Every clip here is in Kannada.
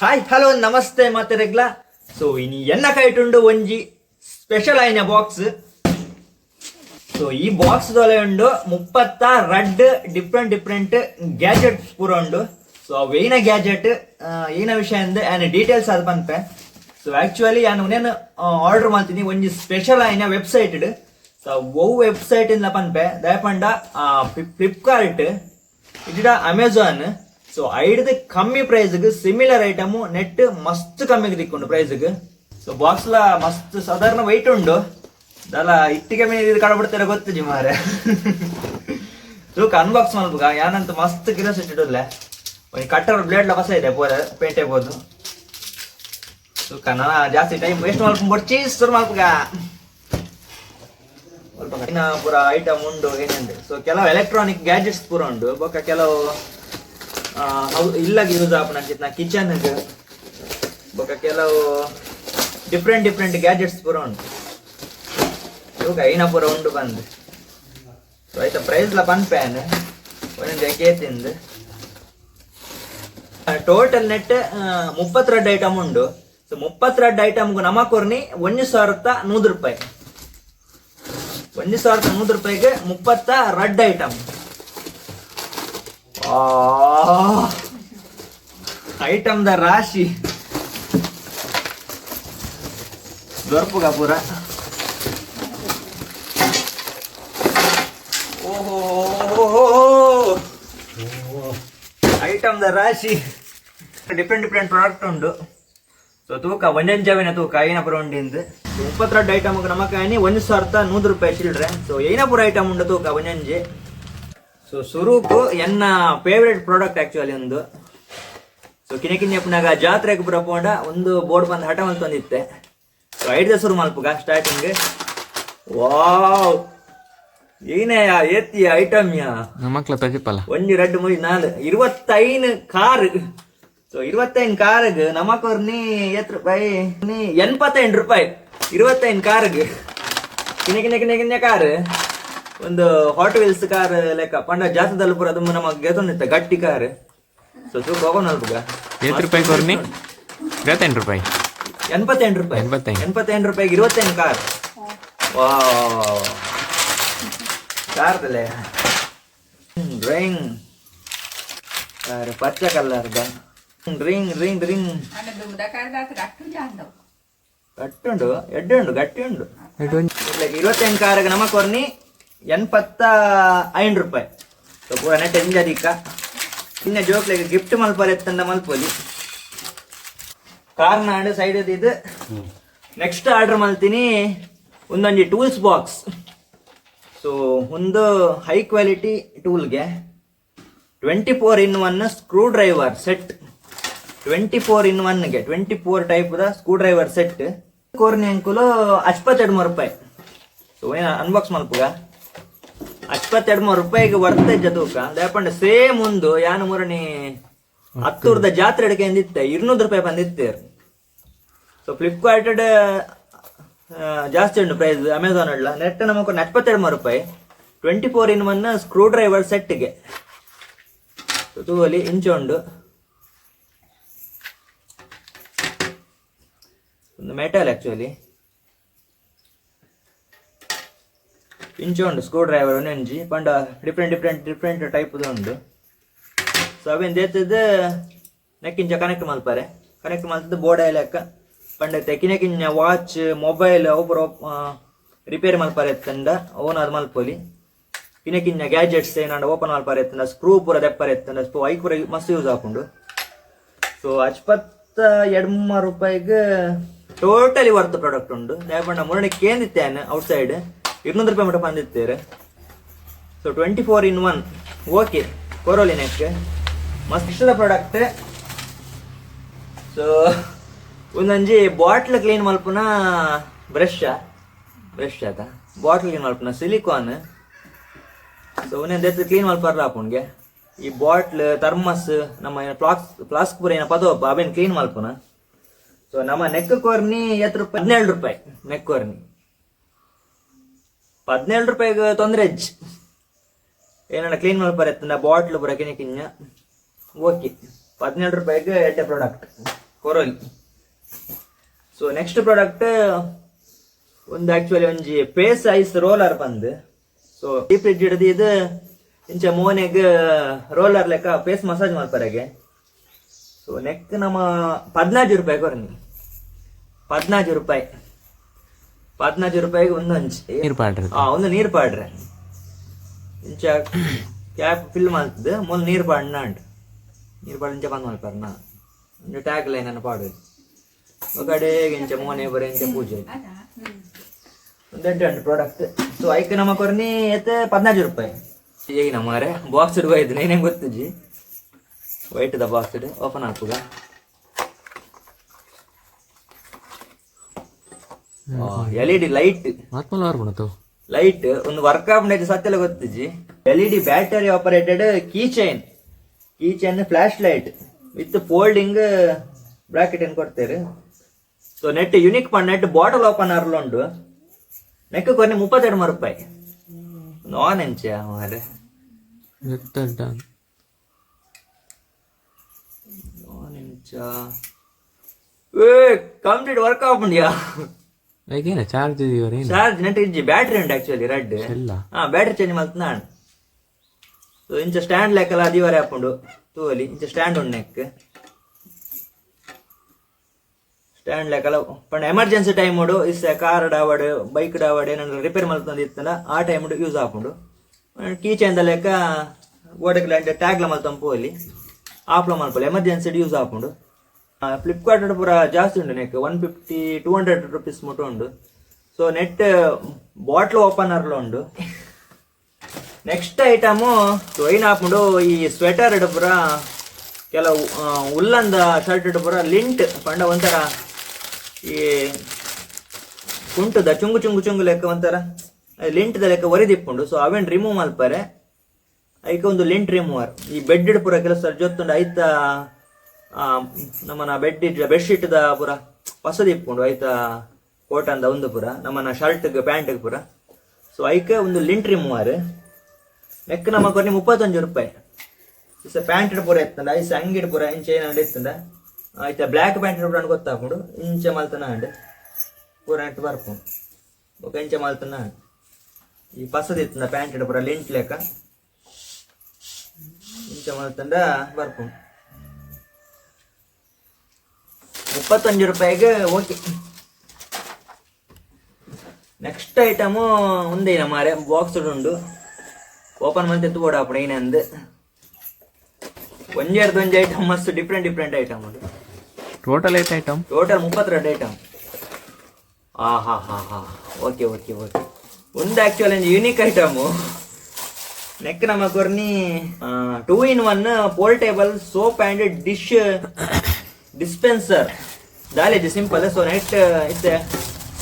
ಹಾಯ್ ಹಲೋ ನಮಸ್ತೆ ಮತ್ತೆ ರೆಗ್ಲ ಸೊ ಇನಿ ಎನ್ನ ಕೈಟುಂಡು ಒಂಜಿ ಸ್ಪೆಷಲ್ ಆಯ್ನ ಬಾಕ್ಸ್ ಸೊ ಈ ಬಾಕ್ಸ್ ದೊಲೆ ಉಂಡು ಮುಪ್ಪತ್ತ ರಡ್ ಡಿಫ್ರೆಂಟ್ ಡಿಫ್ರೆಂಟ್ ಗ್ಯಾಜೆಟ್ ಪೂರ ಉಂಡು ಸೊ ಅವೇನ ಗ್ಯಾಜೆಟ್ ಏನ ವಿಷಯ ಅಂದ್ರೆ ಆಯ್ನ ಡೀಟೇಲ್ಸ್ ಅದು ಬಂತೆ ಸೊ ಆಕ್ಚುಲಿ ನಾನು ಆರ್ಡರ್ ಮಾಡ್ತೀನಿ ಒಂಜಿ ಸ್ಪೆಷಲ್ ಆಯ್ನ ವೆಬ್ಸೈಟ್ ಸೊ ಓ ವೆಬ್ಸೈಟ್ ಇಂದ ಪನ್ಪೆ ದಯಪಂಡ ಫ್ಲಿಪ್ಕಾರ್ಟ್ ಇಡ ಅಮೆಝಾನ್ ಸೊ ಐಡ್ದು ಕಮ್ಮಿ ಪ್ರೈಸ್ಗೆ ಸಿಮಿಲರ್ ಐಟಮ್ ನೆಟ್ ಮಸ್ತ್ ಕಮ್ಮಿಗೆ ತಿಕ್ಕೊಂಡು ಪ್ರೈಸ್ಗೆ ಸೊ ಬಾಕ್ಸ್ ಲ ಮಸ್ತ್ ಸಾಧಾರಣ ವೈಟ್ ಉಂಡು ದಲ ಇಟ್ಟಿಗೆ ಮೇಲೆ ಇದು ಕಡಬಿಡ್ತಾರೆ ಗೊತ್ತಿಜಿ ಮಾರೆ ತೂಕ ಅನ್ಬಾಕ್ಸ್ ಮಾಡ್ಬೇಕ. ಯಾನಂತ ಮಸ್ತ್ ಕಿರೋಸಿಟಿ ಇಟ್ಟಿಡಲ್ಲೇ ಒಂದು ಕಟ್ಟರ್ ಬ್ಲೇಡ್ ಲ ಹೊಸ ಇದೆ ಪೋರ ಪೇಂಟ್ ಆಗ್ಬೋದು ತೂಕ ನಾ ಜಾಸ್ತಿ ಟೈಮ್ ವೇಸ್ಟ್ ಮಾಡ್ಕೊಂಡು ಚೀಸ್ ಶುರು ಮಾಡ್ಬೇಕ. ಸ್ವಲ್ಪ ಪೂರ ಐಟಮ್ ಉಂಡು ಏನೇನು ಸೊ ಕೆಲವು ಎಲೆಕ್ಟ್ರಾನಿಕ್ ಗ್ಯಾಜೆಟ್ಸ್ ಪೂರ ಉಂಡು ಬೊಕ್ಕ ಕೆಲವು ಇಲ್ಲಾಗ ಯೂಸ್ ಆಪನಂಚಿತ್ ನಾ ಕಿಚನ್ಗೆ ಬೊಕ್ಕ ಕೆಲವು ಡಿಫ್ರೆಂಟ್ ಡಿಫ್ರೆಂಟ್ ಗ್ಯಾಜೆಟ್ಸ್ ಪೂರ ಉಂಟು. ಇವಾಗ ಐನ ಪೂರ ಉಂಡು ಬಂದು. ಸೊ ಆಯ್ತಾ ಪ್ರೈಸ್ಲ ಪನ್ಪ್ಯಾನ್ ಒಂದೊಂದು ಕೇತಿಂದು ಟೋಟಲ್ ನೆಟ್ ಮುಪ್ಪತ್ತೆರಡು ಐಟಮ್ ಉಂಡು. ಸೊ ಮುಪ್ಪತ್ತೆರಡು ಐಟಮ್ಗೂ ನಮ ಕೊರ್ನಿ ಒಂದು ಸಾವಿರದ ನೂರು ರೂಪಾಯಿ. ಒಂದು ಸಾವಿರದ ನೂರು ರೂಪಾಯಿಗೆ ಮುಪ್ಪತ್ತ ರೆಡ್ ಐಟಮ್ ಐಟಮ್ ದ ರಾಶಿ. ದೊರ್ಪುಗಾಪುರ ಐಟಮ್ ದ ರಾಶಿ. ಡಿಫ್ರೆಂಟ್ ಡಿಫ್ರೆಂಟ್ ಪ್ರಾಡಕ್ಟ್ ಉಂಡು ಸೊ ತೂಕ ಒಂದೊಂಜಾವಿನ ತೂಕ, ಐನಪುರ ಉಂಡಿಂದ. ಮುಪ್ಪತ್ತೆರಡು ಐಟಮ್ ನಮ್ಮ ಕಾಯಿ ಒಂದು ಸಾವಿರದ ನೂರು ರೂಪಾಯಿ ಚಿಲ್ಡ್ರೆ ಸೊ ಐನಪುರ ಐಟಮ್ ಉಂಡು ತೂಕ ಒಂದೊಂಜಿ ಸೊ ಸ್ವರೂಪ್ ಎನ್ನ ಫೇವ್ರೇಟ್ ಪ್ರಾಡಕ್ಟ್ ಆ್ಯಕ್ಚುಲಿ ಒಂದು. ಸೊ ಕಿನೆ ಕಿನ್ನೆ ಅಪ್ಪನಾಗ ಜಾತ್ರೆಗೆ ಬರಪೋಂಡ ಒಂದು ಬೋರ್ಡ್ ಬಂದು ಹಠ ಅಂತ ಬಂದಿತ್ತೆ ಸೊ ಐಡ್ದ ಸುರು ಮಲ್ಪುಗ ಸ್ಟಾರ್ಟಿಂಗ್ ವಾವ್ ಏನೇ ಏತಿ ಐಟಮ್ ಯಾ? ನಮ್ಮಕ್ಲ ತಗಿಪಲ್ಲ. ಒಂಜಿ ರೆಡ್ ಮುಡಿ ನಾಲ್ ಇರುವತ್ತೈನ್ ಕಾರ್. ಸೊ ಇರುವತ್ತೈನ್ ಕಾರ್ಗ್ ನಮಕೋರ್ ನೀ ಎತ್ ರೂಪಾಯಿ ನೀ ಎನ್ಪತ್ತೈನ್ ರೂಪಾಯಿ. ಇರುವತ್ತೈನ್ ಕಾರ್ಗ್. ಕಿನೆ ಕಿನೆ ಕಿನೆ ಕಿನೆ ಕಾರ್. ಒಂದು ಹಾಟ್ ವೀಲ್ಸ್ ಕಾರ್ ಲೆಕ್ಕ ಪಂಡ ಜಾಸ್ತಿ ತಲುಪುರ ಅದು ನಮ್ಮ ಇತ್ತ ಗಟ್ಟಿ ಕಾರ್ ಸೊ ಸ್ವಲ್ಪ ಹೋಗೋಣಲ್ಬುಗ ಎಷ್ಟು ರೂಪಾಯಿ ಕೊರ್ನಿ ಇಪ್ಪತ್ತೆಂಟು ರೂಪಾಯಿ. ಎಂಬತ್ತೆಂಟು ರೂಪಾಯಿ. ಎಂಬತ್ತೆಂಟು. ಎಂಬತ್ತೆಂಟು ರೂಪಾಯಿಗೆ ಇರುವತ್ತೆಂಟು ಕಾರ್ ವಾ ಕಾರ್ದಲ್ಲೇ ಡ್ರಾಯಿಂಗ್ ಕಾರ್ ಪಚ್ಚ ಕಲ್ಲರ್ದ ರಿಂಗ್ ರಿಂಗ್ ರಿಂಗ್ ಗಟ್ಟಿ ಉಂಡು ಎಡ್ಡೆ ಉಂಡು ಗಟ್ಟಿ ಉಂಡು ಇರುವತ್ತೆಂಟು ಕಾರಿಗೆ ನಮಕ್ ಕೊರ್ನಿ ಎನ್ಪತ್ತ ಐದು ರೂಪಾಯಿ. ಸೊ ಟೆಂಜರಿಕ ಇನ್ನ ಜೋಕ್ಲೆಗೆ ಗಿಫ್ಟ್ ಮಲ್ಪಲ್ಲಿ ತಂದ ಮಲ್ಪೊಲಿ. ಕಾರ್ ನಾಡು ಸೈಡ್ ಇದು. ನೆಕ್ಸ್ಟ್ ಆರ್ಡರ್ ಮಲ್ತೀನಿ. ಒಂದೊಂದು ಟೂಲ್ಸ್ ಬಾಕ್ಸ್ ಸೊ ಒಂದು high quality ಟೂಲ್ಗೆ twenty four in one screwdriver set twenty four in ಒನ್ಗೆ twenty four type screwdriver set ಕೋರ್ನಿ ಅಂಕುಲು ಅಚ್ಪತ್ತೆರಡು ಮೂರು ರೂಪಾಯಿ. ಸೊ ಏನ ಅನ್ಬಾಕ್ಸ್ ಮಲ್ಪುಗ? ಅಪ್ಪತ್ತೆರಡು ಮೂರು ರೂಪಾಯಿಗೆ ವರ್ತಜ್ಜ ತೂಕ. ದಾಪಂಡ ಸೇಮ್ ಒಂದು ಯಾನು ಮೂರನೇ ಹತ್ತೂರ್ದ ಜಾತ್ರೆ ಅಡಿಕೆ ಅಂದಿತ್ತೆ ಇರ್ನೂರು ರೂಪಾಯಿ ಬಂದಿತ್ತೆ. ಸೊ ಫ್ಲಿಪ್ಕಾರ್ಟ್ ಜಾಸ್ತಿ ಉಂಟು ಪ್ರೈಸ್ ಅಮೆಝಾನ್ ಅಲ್ಲ. ನೆಟ್ ನಮಗೆ ಎಪ್ಪತ್ತೆರಡು ಮೂರು ರೂಪಾಯಿ. Twenty four in one screw driver ಸೆಟ್ಗೆ ತೂವಲಿ ಇಂಚು ಉಂಡು ಒಂದು ಮೆಟಲ್ ಆಕ್ಚುಲಿ ಇಂಚು ಉಂಡು ಸ್ಕ್ರೂ ಡ್ರೈವರ್ ಒಂದೊಂಜಿ ಪಂಡ ಡಿಫ್ರೆಂಟ್ ಡಿಫ್ರೆಂಟ್ ಡಿಫ್ರೆಂಟ್ ಟೈಪ್ ಉಂಡು ಸೊ ಅವೇನು ದೇತದ ನೆಕ್ಕಿಂಚ ಕನೆಕ್ಟ್ ಮಲ್ಪಾರೆ ಕನೆಕ್ಟ್ ಮಲ್ತದ ಬೋರ್ಡ್ ಲೆಕ್ಕ ಪಂಡ ತೆಕ್ಕಿನ ಕಿಂಜ ವಾಚ್ ಮೊಬೈಲ್ ಒಬ್ಬರು ರಿಪೇರ್ ಮಲ್ಪಾರೆ ಎತ್ತಂಡ ಓನ್ ಅದು ಮಲ್ಪೋಲಿ ಕಿಂಜ ಗ್ಯಾಜೆಟ್ಸ್ ಏನಾಂಡ ಓಪನ್ ಮಲ್ಪಾರೆ ಎತ್ತಂಡ ಸ್ಕ್ರೂ ಪೂರ ದೆಪ್ಪರೆ ಎತ್ತಂಡ ಸ್ಪೋ ಐ ಪೂರ ಮಸ್ತ್ ಯೂಸ್ ಹಾಕೊಂಡು ಸೊ ಅಚ್ಪತ್ತ ಎಡ್ಮ ರೂಪಾಯಿಗೆ ಟೋಟಲಿ ವರ್ತ್ ಪ್ರಾಡಕ್ಟ್ ಉಂಡು ಲೇಪಂಡ ಮುರಳಿ ಕೇಂದಿತ್ತೇನೆ ಔಟ್ಸೈಡ್ ಇನ್ನೊಂದು ರೂಪಾಯಿ ಮಟ್ಟ ಬಂದಿರ್ತೀರಿ so twenty four in one okay ಕೊರೋಲಿನಕ್ಕೆ ಮಸ್ತ್ ಇಷ್ಟದ ಪ್ರಾಡಕ್ಟ್ ಸೊ ಒಂದೊಂಜಿ ಬಾಟ್ಲ್ ಕ್ಲೀನ್ ಮಲ್ಪುನ ಬ್ರಷ್ ಬ್ರಷ್ ಆತ ಬಾಟ್ಲ್ ಕ್ಲೀನ್ ಮಲ್ಪುನ? ಸಿಲಿಕಾನ್ ಸೊ ಒಂದೊಂದು ಕ್ಲೀನ್ ಮಲ್ಪಾರಲ್ಲ ಆಪುಣ್ಗೆ ಈ ಬಾಟ್ಲ್ ಥರ್ಮಸ್ ನಮ್ಮ ಪ್ಲಾಸ್ ಪ್ಲಾಸ್ಕ್ ಪೂರ ಏನ ಪದ ಅವೇನು ಕ್ಲೀನ್ ಮಲ್ಪುನ? ಸೊ ನಮ್ಮ ನೆಕ್ ಕೋರ್ನಿ ಎತ್ತು ರೂಪಾಯಿ ಹನ್ನೆರಡು ರೂಪಾಯಿ ನೆಕ್ ಕೋರ್ನಿ ರೂಪಾಯಿಗೆ ತೊಂದರೆ ಅಜ್ಜಿ ಏನಣ್ಣ ಕ್ಲೀನ್ ಮಾಡ್ಬಾರತ್ತ ಬಾಟ್ಲ್ ಬರ ಕಿನ್ನ ಓಕೆ ಹದಿನೇಳು ರೂಪಾಯಿಗೆ ಎಡ್ಡೆ ಪ್ರಾಡಕ್ಟ್ ಕೊರೋಲಿ ಸೊ ನೆಕ್ಸ್ಟ್ ಪ್ರಾಡಕ್ಟ್ ಒಂದು ಆಕ್ಚುಲಿ ಒಂಜಿ ಪೇಸ್ ಐಸ್ ರೋಲರ್ ಬಂದು. ಸೊ ಈ ಫ್ರಿಡ್ಜ್ ಹಿಡಿದು ಇದು ಇಂಚ ಮೋನೆಗೆ ರೋಲರ್ ಲೆಕ್ಕ ಫೇಸ್ ಮಸಾಜ್ ಮಾಡ್ಬಾರಾಗೆ ಸೊ ನೆಕ್ ನಮ್ಮ ಪದ್ನಾಜು ರೂಪಾಯಿ ಕೊರನಿ ಪದ್ನಾಜು ರೂಪಾಯಿ. ಪದ್ನಾಜು ರೂಪಾಯಿಗೆ ಒಂದು ಹಂಚಿ ನೀರು ಪಾಡ್ರಿ ಆ ಒಂದು ನೀರು ಪಾಡ್ರೆ. ಇಂಚ ಕ್ಯಾಪ್ ಫಿಲ್ ಮಾಡ್ತದೆ ಮೊದಲು ನೀರು ಪಾಡ್ನ ಅಂಟ್ ನೀರು ಪಾಡ್ ಇಂಚ ಬಂದ್ ಮಲ್ಪಾರ್ನ ಒಂದು ಟ್ಯಾಗ್ ಲೈನ್ ಅನ್ನು ಪಾಡು. ಕಡೆಗೆ ಇಂಚ ಮೋನೆ ಬರ ಇಂಚ ಪೂಜೆ. ಒಂದೆಂಟು ಎಂಟು ಎಂಟು ಪ್ರಾಡಕ್ಟ್ ಸೊ ಐಕ್ ನಮ್ಮ ಕೊರ್ನಿ ಎತ್ತೆ ಪದ್ನಾಜು ರೂಪಾಯಿ. ಈಗ ನಮ್ಮರೆ ಬಾಕ್ಸ್ ಇಡುವ ಇದು ಏನೇನು ಗೊತ್ತಿಜ್ಜಿ ವೈಟ್ ದ ಬಾಕ್ಸ್ ಓಪನ್ ಹಾಕುಗ ಎಲ್ ಇ ಡಿ ಲೈಟ್ ಆತ್ಮಲ್ ಲೈಟ್ ಒಂದು ವರ್ಕ್ ಆಪಣೆ ಸತ್ಯಲ್ಲ ಗೊತ್ತಿಜ್ಜಿ L E D battery operated keychain keychain flashlight with folding bracket ಏನು ಕೊಡ್ತೇವೆ ಸೊ ನೆಟ್ ಯುನಿಕ್ ಪಂಡ್ ನೆಟ್ ಬಾಟಲ್ ಓಪನ್ ಉಂಟು ನೆಕ್ ಕೊನೆ ಮುಪ್ಪತ್ತೆರಡು ರೂಪಾಯಿ. ನಾನ್ ಎಂಚ ಮಾರೆ. ಎಂಚ ಏ ಕಂಪ್ಲೀಟ್ ವರ್ಕ್ ಆಪುಂಡ್ಯಾ ಈಗೇನ ಚಾರ್ಜ್ ಏನು? ಚಾರ್ಜ್ ನೆಟ್ ಇಂಜಿ ಬ್ಯಾಟ್ರಿ ಉಂಟು ಆಕ್ಚುಲಿ ರೆಡ್ ಇಲ್ಲ ಹಾ ಬ್ಯಾಟ್ರಿ ಚೇಂಜ್ ಮಾಡ್ತ ನಾನು. ಇಂಚ ಸ್ಟ್ಯಾಂಡ್ ಲೆಕ್ಕಲ್ಲ ಅದಿವರೆ ಹಾಕೊಂಡು ತೂವಲಿ ಇಂಚ ಸ್ಟ್ಯಾಂಡ್ ಉಂಡು ನೆಕ್ ಸ್ಟ್ಯಾಂಡ್ ಲೆಕ್ಕಲ್ಲ ಪಂಡ ಎಮರ್ಜೆನ್ಸಿ ಟೈಮ್ ಉಡು ಇಸ್ ಕಾರ್ ಡಾವಡ್ ಬೈಕ್ ಡಾವಡ್ ಏನಾದ್ರು ರಿಪೇರ್ ಮಾಡ್ತಂದು ಇತ್ತಲ್ಲ ಆ ಟೈಮ್ ಯೂಸ್ ಹಾಕೊಂಡು. ಕೀ ಚೇಂದ ಲೆಕ್ಕ ಗೋಡೆಗೆ ಟ್ಯಾಗ್ಲ ಮಲ್ತಂಪು ಅಲ್ಲಿ. ಆಫ್ಲ ಮಲ್ಪಲ್ಲಿ ಎಮರ್ಜೆನ್ಸಿ ಯೂಸ್ ಹಾಕೊಂಡು. ಫ್ಲಿಪ್ಕಾರ್ಟ್ ಪೂರ ಜಾಸ್ತಿ ಉಂಟು neck one fifty two hundred rupees ಮುಟ್ಟು ಉಂಟು. ಸೊ ನೆಟ್ ಬಾಟ್ಲ್ ಓಪನರ್ಲು ಉಂಡು ನೆಕ್ಸ್ಟ್ ಐಟಮು ಒಯ್ನ್ ಹಾಕೊಂಡು ಈ ಸ್ವೆಟರ್ ಪೂರ ಕೆಲವು ಉಲ್ಲಂದ ಶರ್ಟ್ ಪೂರ ಲಿಂಟ್ ಪಂಡ ಒಂಥರ ಈ ಕುಂಟದ ಚುಂಗು ಚುಂಗು ಚುಂಗು ಲೆಕ್ಕ ಒಂಥರ ಲಿಂಟ್ದ ಲೆಕ್ಕ ಒರಿದಿಪ್ಪುಂಡು ಸೊ ಅವೇನ್ ರಿಮೂವ್ ಮಲ್ಪಾರೆ ಐಕೆ ಒಂದು ಲಿಂಟ್ ರಿಮೂವರ್ ಈ ಬೆಡ್ ಪೂರ ಕೆಲಸ ಜೊತ್ತುಂಡು ಐತ ಆ, ನಮ್ಮನ ಬೆಡ್ ಬೆಡ್ಶೀಟ್ ದ ಪೂರ ಹೊಸದಿಪ್ಪುಂಡು ಐತ ಕೋಟಂದ ಒಂದು ಪುರ ನಮ್ಮನ್ನ ಶರ್ಟ್ ಪ್ಯಾಂಟ್ ಪೂರ. ಸೊ ಐಕ ಒಂದು ಲಿಂಟ್ ರಿಮೂವರ್ ನೆಕ್ ನಮ್ಮ ಕೊನೆ ಮುಪ್ಪತ್ತೊಂದು ರೂಪಾಯಿ. ಇಸ ಪ್ಯಾಂಟ್ ಪೂರ ಎತ್ತಂಡ ಐಸ ಅಂಗಿಡ್ ಪೂರ ಇಂಚ ಏನಾണ്ട് ಎತ್ತಂಡ ಐತ ಬ್ಲ್ಯಾಕ್ ಪ್ಯಾಂಟ್ ಪೂರ ಗೊತ್ತಾಕೊಂಡು ಇಂಚ ಮಲ್ತನ ಅಂಡ್. ಪೂರ ನೆಟ್ ಬರ್ಪುಂಡು ಬೊಕ ಇಂಚ ಮಲ್ತನ ಈ ಪಸದಿತ್ತಂಡ ಪ್ಯಾಂಟ್ ಪುರ ಲಿಂಟ್ ಲೆಕ್ಕ. ಇಂಚ ಮಲ್ತಂಡ ಬರ್ಪುಂಡು ಮುಪ್ಪತ್ತೊಂದು ರೂಪಾಯಿಗೆ ಓಕೆ. ನೆಕ್ಸ್ಟ್ ಐಟಮು ಒಂದೇ ಮಾರೆ ಬಾಕ್ಸ್ ಉಂಡು ಓಪನ್ ಬೋಡ ಅಪ್ಪಡ ಏನಂದು ಒಂಜೆರಡು ಒಂಜಿ ಐಟಮ್ ಮಸ್ತ್ ಡಿಫ್ರೆಂಟ್ ಡಿಫ್ರೆಂಟ್ ಐಟಮ್ ಅದು. ಟೋಟಲ್ ಐತೆ ಐಟಮ್ ಟೋಟಲ್ ಮುಪ್ಪತ್ತೆರಡು ಐಟಮ್ ಆ ಹಾ ಹಾ. ಹಾ ಓಕೆ ಓಕೆ ಓಕೆ ಒಂದು ಆ್ಯಕ್ಚುಲಿ ಒಂದು ಯೂನಿಕ್ ಐಟಮು ನೆಕ್ ನಮ್ಮ ಕೊರ್ನಿ two in one portable soap and dish dispenser ದಾಲೇಜ್ simple so ನೆಟ್ ಇತ್ತೆ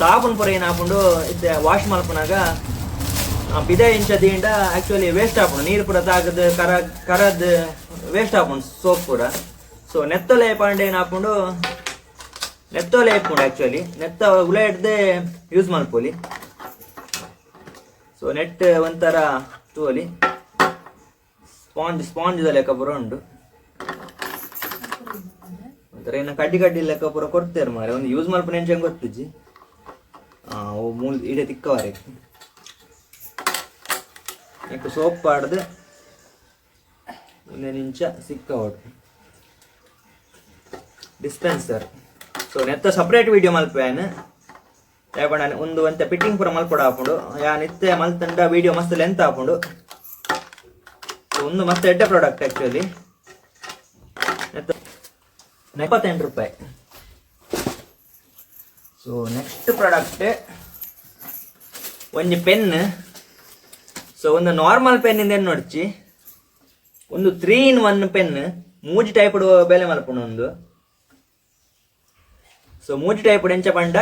ಸಾಬೂನ್ ಪುರ ಏನು ಹಾಕೊಂಡು ಇತ್ತೆ ವಾಶ್ ಮಾಡ್ಕೊಂಡಾಗ ಬಿದ ಇಂಚ ದಿಂಡ ಆಕ್ಚುಲಿ ವೇಸ್ಟ್ ಹಾಕೊಂಡು ನೀರು ಪುರ ತಾಗದ, ಕರ, ಕರದ್ ವೇಸ್ಟ್ ಹಾಕೊಂಡು ಸೋಪ್ ಪೂರ ಸೊ ನೆತ್ತೊಲೆ ಪಾಂಡೆ ಏನು ಹಾಕೊಂಡು ನೆತ್ತೊಲೆ ಹಾಕೊಂಡು ಆಕ್ಚುಲಿ ನೆತ್ತ ಉಳ ಹಿಡ್ದೆ ಯೂಸ್ ಮಾಡ್ಕೊಳ್ಳಿ ಸೊ ನೆಟ್ ಒಂಥರ ತೂವಲಿ ಸ್ಪಾಂಜ್ ಸ್ಪಾಂಜ್ ಲೆಕ್ಕ ಬರೋ ಉಂಟು. ಒಂಥರ ಇನ್ನು ಕಡ್ಡಿ ಕಡ್ಡಿ ಲೆಕ್ಕ ಪೂರ ಕೊಡ್ತಾರೆ ಮಾರೆ ಒಂದು ಯೂಸ್ ಮಾಡ್ಪು ಹೆಂಗೆ ಗೊತ್ತಿಜ್ಜಿ? ಅವು ಮೂಲ ಇಡೆ ತಿಕ್ಕವಾರೆ ನೆಕ್ಕು ಸೋಪ್ ಪಾಡ್ದು ಇನ್ನೇ ನಿಂಚ ಸಿಕ್ಕ ಹೊಡು ಡಿಸ್ಪೆನ್ಸರ್ ಸೊ ನೆತ್ತ ಸಪ್ರೇಟ್ ವಿಡಿಯೋ ಮಲ್ಪೇನು ಯಾಕಂಡ ಒಂದು ಅಂತ ಫಿಟ್ಟಿಂಗ್ ಪೂರ ಮಲ್ಪಡ ಹಾಕೊಂಡು, ಯಾ ನಿತ್ಯ ಮಲ್ತಂಡ ವಿಡಿಯೋ ಮಸ್ತ್ ಲೆಂತ್ ಹಾಕೊಂಡು. ಒಂದು ಮಸ್ತ್ ಎಡ್ಡೆ ಪ್ರಾಡಕ್ಟ್ ಆ್ಯಕ್ಚುಲಿ ಎಪ್ಪತ್ತೆಂಟು ರೂಪಾಯಿ. ಸೊ ನೆಕ್ಸ್ಟ್ ಪ್ರಾಡಕ್ಟ್ ಒಂದು ಪೆನ್. ಸೊ ಒಂದು ನಾರ್ಮಲ್ ಪೆನ್ನಿಂದ ಏನು ನೋಡ್ಚಿ ಒಂದು ತ್ರೀ ಇನ್ ಒನ್ ಪೆನ್ ಮೂಜಿ ಟೈಪ್ ಬೆಲೆ ಮಲ್ಪಣ ಒಂದು. ಸೊ ಮೂಜಿ ಟೈಪ್ ಎಂಚ ಪಂಡ?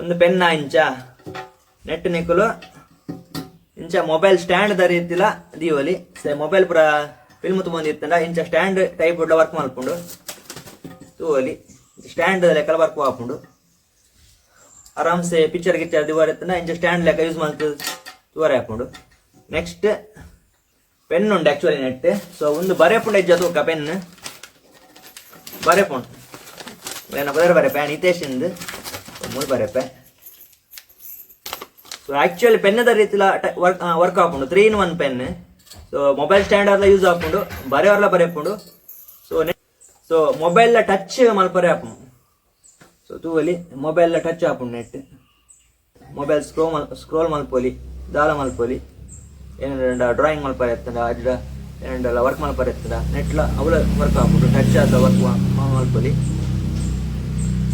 ಒಂದು ಪೆನ್ನ ಇಂಚ. ನೆಟ್ ನಿಕ್ಕಲು. ಇಂಚ ಮೊಬೈಲ್ ಸ್ಟ್ಯಾಂಡ್ ದ ರೀತಿಲ ದೀವಲಿ. ಮೊಬೈಲ್ ಪೂರ ಫಿಲ್ಮ್ ತುಂಬಿತ್ತಂಡ ಇಂಚ ಸ್ಟ್ಯಾಂಡ್ ಟೈಪ್ ಉಡ್ಲ ವರ್ಕ್ ಮಲ್ಪುಂಡು ತೂವಲಿ ಸ್ಟ್ಯಾಂಡ್ ಲೆಕ್ಕ ವರ್ಕ್ ಹಾಕೊಂಡು ಆರಾಮ್ಸೆ ಪಿಕ್ಚರ್ ಗಿಚ್ಚರ್ ದಿವಾರ ಇಂಚ ಸ್ಟ್ಯಾಂಡ್ ಲೆಕ್ಕ ಯೂಸ್ ಮಾಡ್ತು ತೂವರೆ ಹಾಕೊಂಡು ನೆಕ್ಸ್ಟ್ ಪೆನ್ ಉಂಡು ಆಕ್ಚುಲಿ ನೆಟ್ ಸೊ ಒಂದು ಬರೆ ಪುಂಡ ಇಜ್ಜ ತೂಕ ಪೆನ್ ಬರೆಪುಂಡು ಏನ ಪ್ಯಾನ್ ಬರೆಪೆ ನಿತೇಶಿಂದು ಮೂರು ಬರೆಪೆ ಸೊ ಆಕ್ಚುಲಿ ಪೆನ್ನದ ರೀತಿಲ ವರ್ಕ್ ವರ್ಕ್ ಹಾಕೊಂಡು three in one pen so mobile stand ಅಲ್ಲ ಯೂಸ್ ಹಾಕೊಂಡು ಬರೆಯವ್ರಲ್ಲ ಬರೆಯಕೊಂಡು ಸೊ ಸೊ ಮೊಬೈಲ್ ಟಚ್ ಮಲ್ಪರೆ ಹಾಪುಂಡು ಸೊ ತೂವಲಿ ಮೊಬೈಲ್ ಟಚ್ ಹಾಕೊಂಡು ನೆಟ್ ಮೊಬೈಲ್ ಸ್ಕ್ರೋ ಮಲ್ ಸ್ಕ್ರೋಲ್ ಮಲ್ಪೋಲಿ ದಾಲ ಮಲ್ಪೋಲಿ. ಏನಂದ್ರೆ ಡ್ರಾಯಿಂಗ್ ಮಲ್ಪರೆ ಎತ್ತದ ಅಡ್ಡ ಏನಂದ್ರೆ ವರ್ಕ್ ಮಲ್ಪರೆ ಎತ್ತದ ನೆಟ್ಲ ಅವಳ ವರ್ಕ್ ಹಾಕೊಂಡು ಟಚ್ ಆದ ವರ್ಕ್ ಮಲ್ಪೋಲಿ.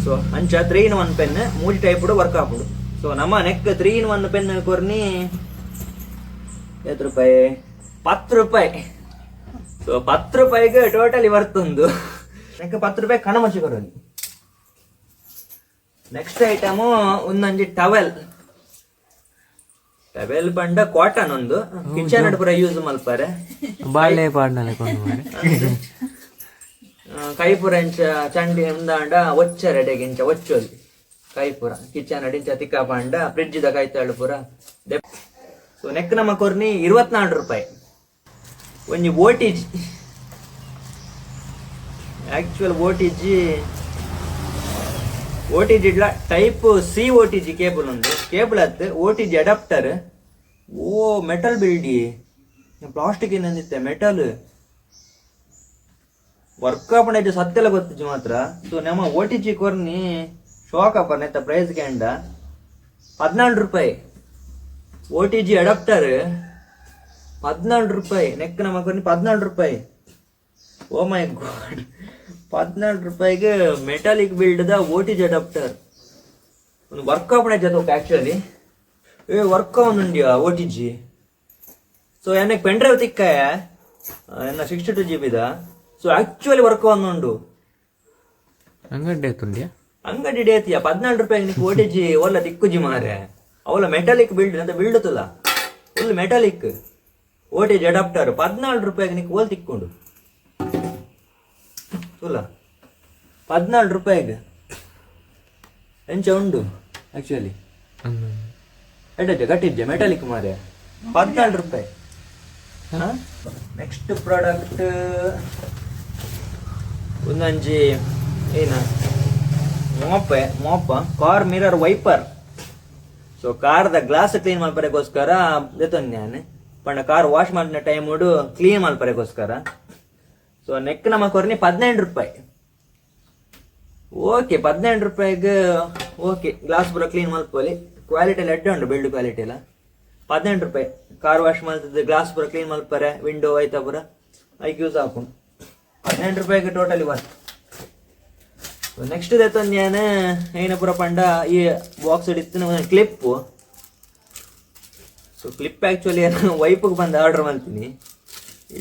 ಸೊ ಅಂಚ ತ್ರೀ ಇನ್ ಒನ್ ಪೆನ್ ಮೂಜಿ ಟೈಪ್ ವರ್ಕ್ ಹಾಕೊಂಡು ಸೊ ನಮ್ಮ ನೆಕ್ ತ್ರೀ ಇನ್ ಒನ್ ಪೆನ್ ಕೊರ್ನಿ. ಎತ್ತು ರೂಪಾಯಿ? ಪತ್ತು ರೂಪಾಯಿ. ಸೊ ಪತ್ತು ರೂಪಾಯಿಗೆ ಟೋಟಲಿ ಬರ್ತೊಂದು ನೆಕ್ಕ ಪತ್ತು ರೂಪಾಯಿ ಕಣಮಚ್ಚಿ ಕೊಡೋದು ನೆಕ್ಸ್ಟ್ ಐಟಮು ಒಂದೊಂದು ಟವೆಲ್ ಟವೆಲ್ ಬಂಡ ಕಾಟನ್ ಒಂದು. ಕಿಚನ್ ಪೂರ ಯೂಸ್ ಮಲ್ಪಾರೆ. ಬಾಳೆ ಪಾಡ್ನಲೆ ಕೊಂಡು ಮಾಡಿ. ಆ, ಕೈಪುರ ಇಂಚ ಚಂಡಿ ಉಂದಾಂಡ ಒಚ್ಚ ರೆಡೆಗೆ ಇಂಚ ಒಚ್ಚೋದು ಕೈಪುರ ಕಿಚನ್ ಅಡಿ ಇಂಚ ತಿಕ್ಕ ಪಾಂಡ ಫ್ರಿಡ್ಜ್ ದ ಕೈತಾಳು ಪೂರ. ಸೊ ನೆಕ್ ನಮ್ಮ ಕೊರ್ನಿ ಇರುವತ್ನಾಲ್ಕು ರೂಪಾಯಿ. ಒಂಜಿ ಓಟಿಜಿ ಆಕ್ಚುಯಲ್ ಓಟಿಜಿ ಓಟಿಜಿ ಇಡ್ಲ ಟೈಪ್ ಸಿ ಓಟಿಜಿ ಕೇಬಲ್ ಒಂದು. ಕೇಬಲ್ ಅತ್ ಓಟಿಜಿ ಅಡಾಪ್ಟರ್ ಓ ಮೆಟಲ್ ಬಿಲ್ಡಿ ಪ್ಲಾಸ್ಟಿಕ್ ಏನಂದಿತ್ತೆ? ಮೆಟಲ್ ವರ್ಕ್ ಆಪಣೆ ಸತ್ಯಲ್ಲ ಗೊತ್ತಿದ್ದು ಮಾತ್ರ ಸೊ ನಮ್ಮ ಓ ಟಿ ಜಿ ಕೊರ್ನಿ ಶೋಕ್ ನೆತ್ತ ಪ್ರೈಸ್ ಕ್ಯಾಂಡ ಹದಿನಾಲ್ಕು ರೂಪಾಯಿ. ಓ ಟಿ ಜಿ ಅಡಾಪ್ಟರ್ ಹದಿನಾಲ್ಕು ರೂಪಾಯಿ ನೆಕ್ಕ ನಮ್ಮ పద్నాలుగు ರೂಪಾಯಿ. ಓ ಮೈ ಗಾಡ್ ಹದಿನಾಲ್ಕು ರೂಪಾಯಿಗೆ ಮೆಟಾಲಿಕ್ ಬಿಲ್ಡ್ ದ ಟಿ ಜಿ ಅಡಾಪ್ಟರ್ ಒಂದು ವರ್ಕ್ ಆಪಣೆ ಜೊತೆ ಆಕ್ಚುಲಿ ಏ ವರ್ಕ್ ಅವನುಂಡ್ಯಾ ಓ ಟಿ ಜಿ ಸೊ ಎನ್ನಕ್ಕೆ ಪೆನ್ ಡ್ರೈವ್ ತಿಕ್ಕಾಯ ಎನ್ನ ಸಿಕ್ಸ್ಟಿ ಟು ಜಿ ಬಿದ ಸೊ ಆಕ್ಚುಲಿ ವರ್ಕ್ ಉಂಡು. ಅಂಗಡಿ ತುಂಡ್ಯಾ ಅಂಗಡಿ ಡೇತಿಯ ಪದ್ನಾಲ್ಕು ರೂಪಾಯಿ ನೀನು ಓಟಿಜಿ ಒಲ್ಲ ತಿಕ್ಕುಜಿ ಮಾರೆ ಅವಳ ಮೆಟಾಲಿಕ್ ಬಿಲ್ಡ್ ಅಂತ ಬಿಲ್ಡ್ ತುಲ ಫುಲ್ ಮೆಟಾಲಿಕ್ ಓಟಿಜಿ ಅಡಾಪ್ಟರ್ ಪದ್ನಾಲ್ಕು ರೂಪಾಯಿಗೆ ನೀವು ಓಲ್ ತಿಕ್ಕೊಂಡು. ತುಲ ಪದ್ನಾಲ್ಕು ರೂಪಾಯಿಗೆ. ಎಂಚ ಉಂಡು ಆಕ್ಚುಲಿ ಎಡಜ್ಜ ಕಟ್ಟಿದ್ದೆ ಮೆಟಾಲಿಕ್ ಮಾರೆ. ಪದ್ನಾಲ್ಕು ರೂಪಾಯಿ. ನೆಕ್ಸ್ಟ್ ಪ್ರಾಡಕ್ಟ್ ಒಂದಂಜಿ, ಏನ? ಮೋಪೆ, ಮೋಪ ಕಾರ್ ಮಿರರ್ ವೈಪರ್ ಸೊ ಕಾರ್ದ ಗ್ಲಾಸ್ ಕ್ಲೀನ್ ಮಾಡ್ಬರಕ್ಕೋಸ್ಕರ ದೆತೊಂದು ನಾನು ಪಂಡ ಕಾರ್ ವಾಶ್ ಮಾಡಿನ ಟೈಮ್ ಉಡು ಕ್ಲೀನ್ ಮಲ್ಪರೆಗೋಸ್ಕರ ಸೊ ನೆಕ್ ನಮ್ಮ ಕೊರ್ನಿ ಪದಿನೆಂಟು ರೂಪಾಯಿ. ಓಕೆ ಪದಿನೆಂಟು ರೂಪಾಯಿಗೆ ಓಕೆ ಗ್ಲಾಸ್ ಪೂರ ಕ್ಲೀನ್ ಮಲ್ಪೋಲಿ ಕ್ವಾಲಿಟಿ ಎಲ್ಲ ಎಡ್ಡೆ ಉಂಟು ಬಿಲ್ಡ್ ಕ್ವಾಲಿಟಿ ಎಲ್ಲ. ಪದಿನೆಂಟು ರೂಪಾಯಿ. ಕಾರ್ ವಾಶ್ ಮಾಡ್ತದೆ ಗ್ಲಾಸ್ ಪೂರ ಕ್ಲೀನ್ ಮಲ್ಪರೆ ವಿಂಡೋ ಆಯ್ತಾ ಪುರ. ಐಕ್ ಯೂಸ್ ಹಾಕೊಂಡು ಹದಿನೆಂಟು ರೂಪಾಯಿಗೆ ಟೋಟಲಿ ಬರ್ತು ನೆಕ್ಸ್ಟ್ ದೆತ್ತೊಂದು ಏನು ಏನ ಪೂರ ಪಂಡ, ಈ ಬಾಕ್ಸ್ ಹಿಡಿತು ಕ್ಲಿಪ್ ಸೊ ಕ್ಲಿಪ್ ಆ್ಯಕ್ಚುಲಿ ಏನು ವೈಪಿಗೆ ಬಂದು ಆರ್ಡರ್ ಮಾಡ್ತೀನಿ.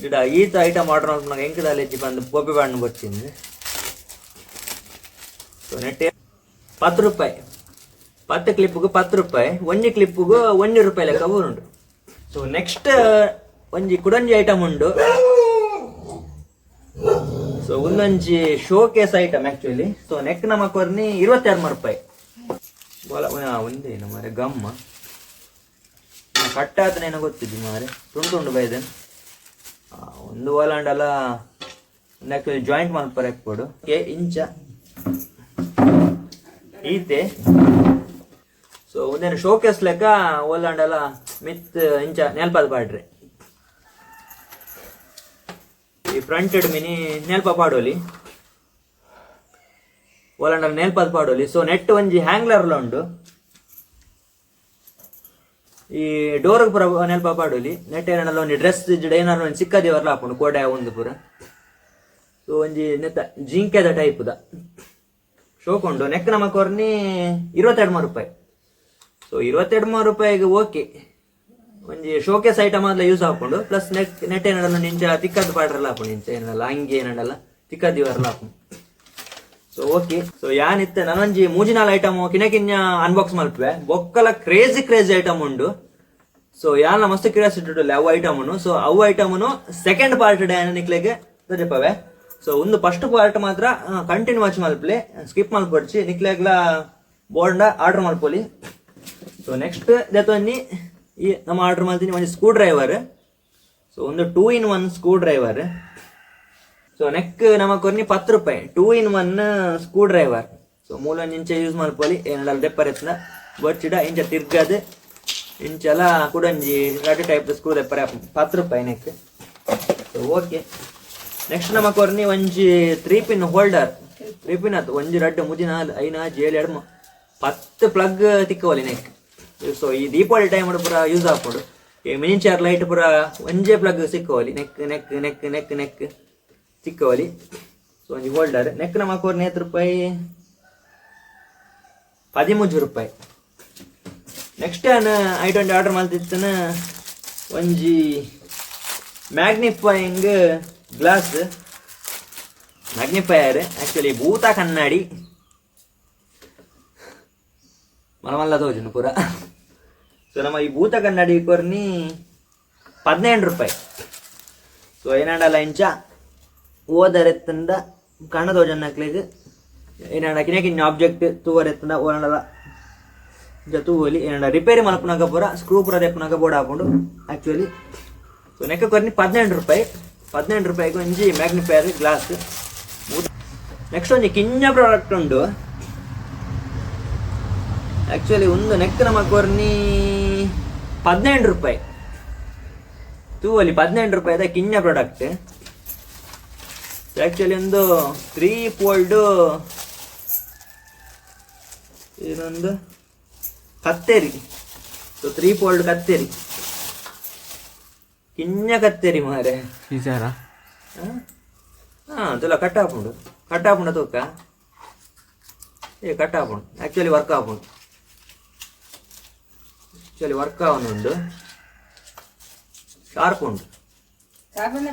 ಇಡ ಈತ ಐಟಮ್ ಆರ್ಡರ್ ಮಾಡ್ಕೊಂಡು ಹೆಂಗೆ ಹೆಜ್ಜಿ ಬಂದು ಪೋಪಿ ಬಣ್ಣ ಬರ್ತೀನಿ. ಸೊ ನೆಟ್ ಪತ್ತು ರೂಪಾಯಿ. ಪತ್ತು ಕ್ಲಿಪ್ಪಿಗೂ ಪತ್ತು ರೂಪಾಯಿ. ಒಂಜಿ ಕ್ಲಿಪ್ಪಿಗೂ ಒಂಜಿ ರೂಪಾಯಿ ಲೆಕ್ಕ ಉಂಟು ಸೊ ನೆಕ್ಸ್ಟ್ ಒಂಜಿ ಕುಡಂಜಿ ಐಟಮ್ ಉಂಡು ಸೊ ಒಂದೊಂಜಿ showcase item actually so neck ನಮ್ಮ ಕೊರ್ನಿ ಇರುವತ್ತೆರಡು ರೂಪಾಯಿ ಒಂದೇ ನಮ್ಮ ಗಮ್ಮ. ಕಟ್ಟಾತನೇನೋ ಗೊತ್ತಿದ್ದು ಮಾರೆ ತುಂಡು ತುಂಡು ಬೈದೆ. ಒಂದು ಒಲಾಂಡ್ ಅಲ್ಲ, ಒಂದು ಜಾಯಿಂಟ್ ಮಲ್ಪರ ಕೊಡು. ಕೆ ಇಂಚ. ಈತೆ. ಸೊ ಒಂದೇನು ಶೋಕೇಸ್ ಲೆಕ್ಕ ಓಲಾಂಡಲ್ಲ ಮಿತ್ ಇಂಚ ನೆಲ್ಪದ ಪಾಡ್ರಿ. ಈ ಫ್ರಂಟೆಡ್ ಮಿನಿ ನೆಲ್ಪ ಪಾಡೋಲಿ. ಓಲಾಂಡಲ್ಲ ನೆಲ್ಪದ ಪಾಡೋಲಿ. ಸೊ ನೆಟ್ ಒಂಜಿ ಹ್ಯಾಂಗ್ಲರ್ಲ ಉಂಡು ಈ ಡೋರ್ ಪುರ ನೆಲ್ಪ ಪಾಡೋಲಿ ನೆಟ್ ಏನಾರ ಒಂದು ಡ್ರೆಸ್ ಏನಾರ ಒಂದು ಸಿಕ್ಕದಿವರ್ಲ ಹಾಕೊಂಡು ಕೋಡೆ ಒಂದು ಪುರ. ಸೊ ಒಂಜಿ ನೆತ್ತ ಜಿಂಕೆದ ಟೈಪ್ದ ಶೋಕೊಂಡು ನೆಕ್ ನಮ್ಮ ಕೊರ್ನಿ ಇರುವತ್ತೆರಡು ಮೂರು ರೂಪಾಯಿ. ಸೊ ಇರುವತ್ತೆರಡು ಮೂರು ರೂಪಾಯಿಗೆ ಓಕೆ ಒಂಜಿ ಶೋಕೇಸ್ ಐಟಮ್ ಎಲ್ಲ ಯೂಸ್ ಹಾಕೊಂಡು ಪ್ಲಸ್ ನೆಟ್ ನೆಟ್ ಏನಲ್ಲ ನಿಂಚ ತಿಕ್ಕದ್ದು ಪಾಡ್ರಲ್ಲ ಹಾಕೊಂಡು ನಿಂಚ ಏನಲ್ಲ ಅಂಗಿ ಏನಲ್ಲ ತಿಕ್ಕದಿವರಲ್ಲ ಹಾಕೊಂಡು ಸೊ ಓಕೆ ಸೊ ಯಾನಿತ್ತೆ, ನನೊಂಜಿ ಮೂಜಿನಾಲ್ ಐಟಮ್ ಕಿನಕಿನ್ಯ ಅನ್ಬಾಕ್ಸ್ ಮಲ್ಪೆ ಬೊಕ್ಕಲ ಕ್ರೇಜಿ ಕ್ರೇಜಿ ಐಟಮ್ ಉಂಡು. ಸೊ ಯಾನ ಮಸ್ತ್ ಕ್ಯೂರಿಯಾಸಿಟಿ ಇಟ್ಟು ಅವು ಐಟಮ್ನು ಸೊ ಅವು ಐಟಮ್ನು ಸೆಕೆಂಡ್ ಪಾರ್ಟ್ ಡೇ ನಿಕ್ಲೆಗೆ ತಜಪವೆ ಸೊ ಒಂದು ಫಸ್ಟ್ ಪಾರ್ಟ್ ಮಾತ್ರ ಕಂಟಿನ್ಯೂ ವಾಚ್ ಮಲ್ಪಲಿ ಸ್ಕಿಪ್ ಮಲ್ಪಡ್ಚಿ ನಿಕ್ಲೆಗ್ಲ ಬೋರ್ಡ ಆರ್ಡರ್ ಮಲ್ಪೊಲಿ ಸೊ ನೆಕ್ಸ್ಟ್ ದೆತೊಂದಿ ಈ ನಮ್ಮ ಆರ್ಡರ್ ಮಾಡ್ತೀನಿ. ಒಂದು ಸ್ಕ್ರೂ ಡ್ರೈವರ್ ಸೊ ಒಂದು two in one screwdriver so neck ನಮ್ಮ ಕೊರ್ನಿ ಪತ್ ರೂಪಾಯಿ. Two in one driver so ಮೂಲ ಇಂಚ ಯೂಸ್ ಮಾಡ್ಕೊಳ್ಳಿ ದೆಪ್ಪರ್ ಎತ್ತನ. ಬೊಚ್ಚಿಡ, ಇಂಚ ತಿರ್ಗದು ಇಂಚೆಲ್ಲ ಕುಡಂಜಿ ಎರಡು ಟೈಪ್ ಸ್ಕ್ರೂ ದೆಪ್ಪರ ಪತ್ ರೂಪಾಯಿ ನೆಕ್ ಸೊ ಓಕೆ ನೆಕ್ಸ್ಟ್ ನಮ್ಮ ಕೊರ್ನಿ ಒಂಜಿ three pin holder three pin ಆತು ಒಂಜಿ ರಡ್ಡು ಮುಜಿ ನಾಲ್ ಐನ ಏಳು ಎರಡು ಪತ್ತು ಪ್ಲಗ್ ತಿಕ್ಕವಲಿ ನೆಕ್ ಸೊ ಈ ದೀಪಾವಳಿ ಟೈಮ್ ಪೂರ ಯೂಸ್ ಆಗ್ಬೋದು ಈ ಮಿನಿಚರ್ ಲೈಟ್ ಪೂರ ಒಂಜೇ ಪ್ಲಗ್ ಸಿಕ್ಕವಲಿ ನೆಕ್ ನೆಕ್ ನೆಕ್ ನೆಕ್ ನೆಕ್ ಸಿಕ್ಕವಲಿ ಸೊ ಒಂಜಿ ಹೋಲ್ಡರ್ ನೆಕ್ ನಮ್ಮ ಹತ್ತು ರೂಪಾಯಿ? ಪದಿಮೂಜು ರೂಪಾಯಿ. ನೆಕ್ಸ್ಟ್ ನಾನು ಟ್ವೆಂಟಿ ಆರ್ಡರ್ ಮಾಡ್ತಿತ್ತನ ಒಂಜಿ ಮ್ಯಾಗ್ನಿಫೈಯಿಂಗ್ ಗ್ಲಾಸ್ ಮ್ಯಾಗ್ನಿಫೈಯರ್ ಆಕ್ಚುಲಿ ಭೂತ ಕನ್ನಡಿ. ಮಲಮಲ್ಲ ತೋಜನು ಪೂರ. ಸೊ ನಮ್ಮ ಈ ಭೂತ ಕನ್ನಡಿ ಕೊರ್ನಿ ಪದಿನೆಂಟು ರೂಪಾಯಿ. ಸೊ ಏನಾಡಲ್ಲ ಇಂಚ? ಓದರೆತ್ತಂದ ಕಣ್ಣ ತೋಜನ್ನಕ್ಲಿಗೆ ಏನಾಡ ಕಿನಕಿನ ಆಬ್ಜೆಕ್ಟ್ ತೂವರೆತ್ತಂದ ಓನಡ ಜತು ಹೋಲಿ ಏನಾಡ ರಿಪೇರಿ ಮಲ್ಪನಾಗ ಪೂರ ಸ್ಕ್ರೂ ಪೂರ ದೆಪ್ಪನಾಗ ಬೋರ್ಡ್ ಹಾಕೊಂಡು ಆಕ್ಚುಲಿ ಸೊ ನೆಕ್ಕ ಕೊರ್ನಿ ಪದಿನೆಂಟು ರೂಪಾಯಿ, ಪದಿನೆಂಟು ರೂಪಾಯಿಗೆ ಒಂಜಿ ಮ್ಯಾಗ್ನಿಫೈಯರ್ ಗ್ಲಾಸ್ ನೆಕ್ಸ್ಟ್ ಒಂಜಿ ಕಿಂಜ ಪ್ರಾಡಕ್ಟ್ ಉಂಡು ಆಕ್ಚುಲಿ ಒಂದು ನೆಕ್ ನಮ್ಮ ಕೊರ್ನಿ ಪದಿನೆಂಟು ರೂಪಾಯಿ. ತೂವಲಿ ಪದಿನೆಂಟು ರೂಪಾಯಿದ ಕಿಂಜ ಪ್ರಾಡಕ್ಟ್ ಆಕ್ಚುಲಿ ಒಂದು ತ್ರೀ ಫೋಲ್ಡ್ ಏನೊಂದು? ಕತ್ತೇರಿ. ಸೊ ತ್ರೀ ಫೋಲ್ಡ್ ಕತ್ತೇರಿ. ಕಿಂಜ ಕತ್ತೇರಿ ಮಾರೆ. ಸೀಸಾರಾ ಹಾ? ತುಲ ಕಟ್ ಹಾಕೊಂಡು ಕಟ್ ಹಾಕೊಂಡು ತೂಕ? ಏ ಕಟ್ ಹಾಕೊಂಡು ಆಕ್ಚುಲಿ ವರ್ಕ್ ಹಾಕೊಂಡು ಆಕ್ಚುಲಿ ವರ್ಕ್ ಆವನುಂಡು ಶಾರ್ಪ್ ಉಂಟು. ಸಾಬೂನ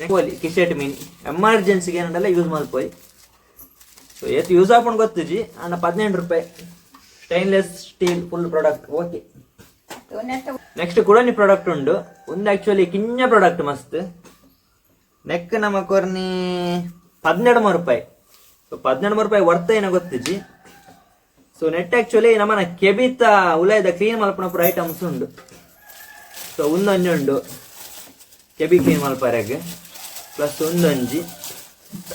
ಬಟ್ಟಿಗೆ ಕಿಶೆಟ್ ಮೀನ್ ಎಮರ್ಜೆನ್ಸಿಗೆ ಏನಂಡೆಲ್ಲ ಯೂಸ್ ಮಾಡ್ಕೋಯ್ ಸೊ ಎತ್ತು ಯೂಸ್ ಹಾಕೊಂಡು ಗೊತ್ತಿಜಿ ಅಣ್ಣ ಪದಿನೆಂಟು ರೂಪಾಯಿ. Stainless steel full product okay next ಕೂಡನಿ product ಉಂಡು. ಒಂದು ಆಕ್ಚುಲಿ ಕಿಂಜ ಪ್ರಾಡಕ್ಟ್ ಮಸ್ತ್. ನೆಕ್ ನಮ್ಮ ಕೊರ್ನಿ ಪದಿನೆರಡು ಮೂರು ರೂಪಾಯಿ. ಸೊ ಪದಿನೆರಡು ಮೂರು ರೂಪಾಯಿ ವರ್ತ ಏನೋ ಗೊತ್ತಿಜಿ ಸೊ ನೆಟ್ ಆಕ್ಚುಲಿ ನಮ್ಮನ ಕೆಬಿತ ಉಲಾಯ್ದ ಕ್ಲೀನ್ ಮಲ್ಪನ ಪೂರ ಐಟಮ್ಸ್ ಉಂಡು. ಸೊ ಒಂದೊಂಜಿ ಉಂಡು ಕೆಬಿ ಕ್ಲೀನ್ ಮಲ್ಪರೆಗ್. ಪ್ಲಸ್ ಒಂದೊಂಜಿ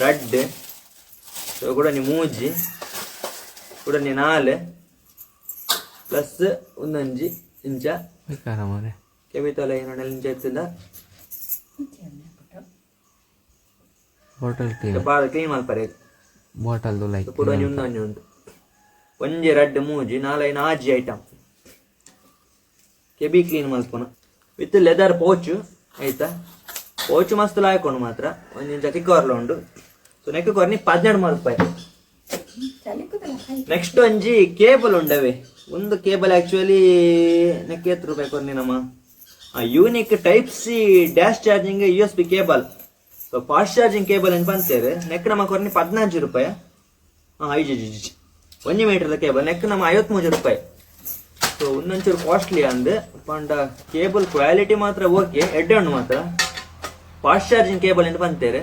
ರಡ್ಡೆ ಕೂಡ ನೀ ಮೂಜಿ ಕುಡನಿ ನಾಲ್ ಪ್ಲಸ್ ಒಂದೊಂಜಿ ಇಂಚ. ಕೆಮಿತಲ ಏನೋ ಇಂಚ ಎತ್ತಿಲ್ಲ ಬಾಟಲ್ ಕ್ಲೀನ್ ಬಾಳ ಕ್ಲೀನ್ ಮಾಡ್ತಾರೆ ಬಾಟಲ್ ಲೈಕ್ ನೀ ಒಂದೊಂಜಿ ಉಂಟು. ಒಂಜಿ ರಡ್ಡ್ ಮೂಜಿ ನಾಲೈನ ಆಜಿ ಐಟಮ್ ಕೆಬಿ ಕ್ಲೀನ್ ಮಲ್ಪುನ ವಿತ್ ಲೆದರ್ ಪೌಚ್ ಆಯ್ತಾ? ಪೋಚ್ ಮಸ್ತ್ ಲಾಯ್ಕೊಂಡು ಮಾತ್ರ. ಒಂದಿಂಚ ತಿಕ್ಕವರ್ಲ ಉಂಡು. ಸೊ ನೆಕ್ ಕೊರ್ನಿ ಪದಿನೆರಡು ಮಾರು ರೂಪಾಯಿ ನೆಕ್ಸ್ಟ್ ಒಂಜಿ ಕೇಬಲ್ ಉಂಡವೆ. ಒಂದು ಕೇಬಲ್ ಆಕ್ಚುಲಿ ನೆಕ್ ಎತ್ತು ರೂಪಾಯಿ ಕೊರ್ನಿ ನಮ್ಮ unique type C dash charging U S B cable. So fast charging cable ಅಂತ ಬಂತೇವೆ? ನೆಕ್ ನಮ್ಮ ಕೊರ್ನಿ ಪದ್ನಾಲ್ಕು ರೂಪಾಯಿ. ಹಾಂ ಐಜಿ ಜಿ ಜಿ ಒಂಜಿ ಮೀಟರ್ದ ಕೇಬಲ್. ನೆಕ್ ನಮ್ಮ ಐವತ್ಮೂರು ರೂಪಾಯಿ. ಸೊ ಒಂದೊಂಚೂರು ಕಾಸ್ಟ್ಲಿ ಅಂದ್. ಪಂಡ ಕೇಬಲ್ ಕ್ವಾಲಿಟಿ ಮಾತ್ರ ಓಕೆ ಎಡ್ಡೆ ಮಾತ್ರ. ಫಾಸ್ಟ್ ಚಾರ್ಜಿಂಗ್ ಕೇಬಲ್ ಅಂತ ಬಂತೇರೆ.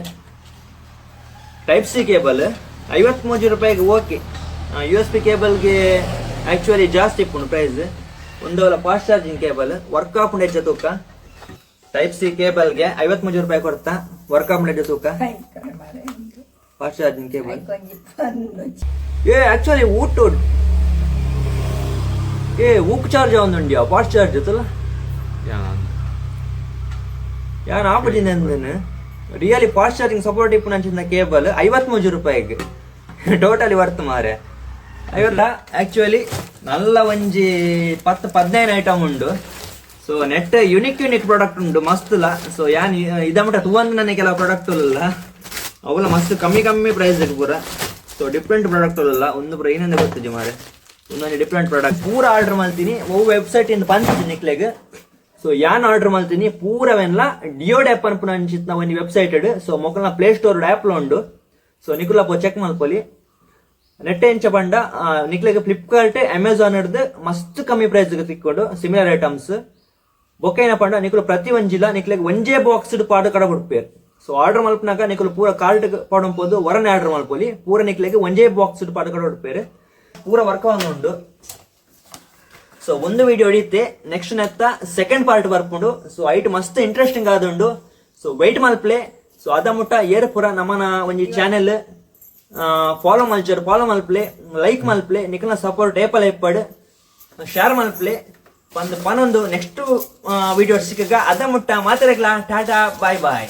ಟೈಪ್ ಸಿ ಕೇಬಲ್ ಐವತ್ಮೂರು ರೂಪಾಯಿಗೆ ಓಕೆ. ಯು ಎಸ್ ಪಿ ಕೇಬಲ್ಗೆ ಆಕ್ಚುಲಿ ಜಾಸ್ತಿ ಇಪ್ಪುಂಡು ಪ್ರೈಸ್ ಒಂದು ಫಾಸ್ಟ್ ಚಾರ್ಜಿಂಗ್ ಕೇಬಲ್ ವರ್ಕ್ ಆಪುಂಡು ಹೆಚ್ಚು ತೂಕ. ಟೈಪ್ ಸಿ ಕೇಬಲ್ಗೆ ಐವತ್ಮೂರು ರೂಪಾಯಿ ಕೊಡ್ತಾ ವರ್ಕ್ ಆಪುಂಡು ಹೆಚ್ಚು ತೂಕ. Fast charging cable. ಏ ಆಕ್ಚುಲಿ ಊಟ ಏ ಉಕ್ ಚಾರ್ಜ್ ಒಂದುಂಡ್ಯಾ? ಫಾಸ್ಟ್ ಚಾರ್ಜ್ ಇತ್ತಲ್ಲ ಯಾರು ಆಪುಜಿಂದ ಅಂದನು ರಿಯಲಿ ಫಾಸ್ಟ್ ಚಾರ್ಜಿಂಗ್ ಸಪೋರ್ಟ್ ಇಪ್ಪು ನಂಚಿನ ಕೇಬಲ್ ಐವತ್ಮೂರು ರೂಪಾಯಿಗೆ. ಟೋಟಲಿ ವರ್ತ್ ಮಾರೆ ಐವತ್ತ ಆಕ್ಚುಲಿ ನಲ್ಲ ಒಂಜಿ ಪತ್ತು ಪದಿನೈದು ಐಟಮ್ ಉಂಡು. So net unique unique product ಉಂಡು ಲ. ಸೊ ಯಾನ್ ಇದಮಟ ತೂವಂದು ನನಗೆ ಕೆಲವು ಪ್ರಾಡಕ್ಟ್ ಇಲ್ಲ ಅವುಲ ಮಸ್ತ್ ಕಮ್ಮಿ ಕಮ್ಮಿ ಪ್ರೈಸ್ ಪೂರ. ಸೊ ಡಿಫ್ರೆಂಟ್ ಪ್ರಾಡಕ್ಟ್ ಇಲ್ಲ ಒಂದು ಪೂರ ಏನಂದ್ರೆ ಗೊತ್ತಿದೆ ಮಾರೆ ಒಂದೊಂದು ಡಿಫ್ರೆಂಟ್ ಪ್ರಾಡಕ್ಟ್ ಪೂರ ಆರ್ಡರ್ ಮಾಡ್ತೀನಿ. ಓ ವೆಬ್ಸೈಟ್ ಇಂದ ಬಂದಿದ್ದೀನಿ ನಿಕ್ಲೆಗ್ ಸೊ ಯಾನ್ ಆರ್ಡರ್ ಮಾಡ್ತೀನಿ? ಪೂರವೆಲ್ಲ ಡಿಯೋಡ್ ಆ್ಯಪ್ ಅನ್ಪುನ ನಾವು ಒಂದು ವೆಬ್ಸೈಟ್ ಸೊ ಮೊಕಲ್ನ ಪ್ಲೇ ಸ್ಟೋರ್ ಆ್ಯಪ್ ಉಂಡು. ಸೊ ನಿಕುಲ ಪೋ ಚೆಕ್ ಮಲ್ಪೊಲಿ ನೆಟ್ಟೆ ಇಂಚ ಪಂಡ ನಿಕ್ಲೆಗ್ ಫ್ಲಿಪ್ಕಾರ್ಟ್ ಅಮೆಝಾನ್ ಹಿಡ್ದು ಮಸ್ತ್ ಕಮ್ಮಿ ಪ್ರೈಸ್ ತಿಕ್ಕೊಂಡು ಸಿಮಿಲರ್ ಐಟಮ್ಸ್ ಬೊಕ್ಕೈನ ಪಂಡ ನಿಕುಲು ಪ್ರತಿ ಒಂಜಿಲ್ಲ ನಿಕ್ಲೆಗ್ ಒಂಜೇ ಬಾಕ್ಸ್ ಪಾಡು ಕಡ ಕೊಡ್ಪೇರ್ ಸೊ ಆರ್ಡರ್ ಮಲ್ಪನಾಗ ನಿಕುಲು ಪೂರ ಕಾರ್ಡ್ ಪಾಡಂಬೋದು ಹೊರನೆ ಆರ್ಡರ್ ಮಲ್ಪೊಲಿ ಪೂರ ನಿಕ್ಲಿಗೆ ಒಂಜೇ ಬಾಕ್ಸ್ ಪಾಡು ಕಡ ಕೊಡ್ಪೇರ್ ಪೂರ ವರ್ಕ್ ಉಂಡು ಸೊ ಒಂದು ವಿಡಿಯೋ ಹಿಡಿಯುತ್ತೆ ನೆಕ್ಸ್ಟ್ ನೆತ್ತ ಸೆಕೆಂಡ್ ಪಾರ್ಟ್ ಬರ್ಕೊಂಡು. ಸೊ ಐಟ್ ಮಸ್ತ್ ಇಂಟ್ರೆಸ್ಟಿಂಗ್ ಆದುಂಡು. ಸೊ ವೈಟ್ ಮಲ್ಪ್ಲೆ ಸೊ ಅದ ಮುಟ್ಟ ಏರ್ ಪುರ ನಮ್ಮನ ಒಂಜಿ ಚಾನೆಲ್ ಫಾಲೋ ಮಲ್ಚರ್ ಫಾಲೋ ಮಲ್ಪ್ಲೆ ಲೈಕ್ ಮಲ್ಪ್ಲೆ ನಿಖಲ್ನ ಸಪೋರ್ಟ್ ಏಪಲ್ ಏಪಡ್ ಶೇರ್ ಮಲ್ಪ್ಲೆ ಒಂದು ಪನೊಂದು ನೆಕ್ಸ್ಟ್ ವಿಡಿಯೋ ಸಿಕ್ಕ ಅದ ಮುಟ್ಟ ಮಾತಾಡಕ್ಲಾ ಟಾಟಾ ಬಾಯ್ ಬಾಯ್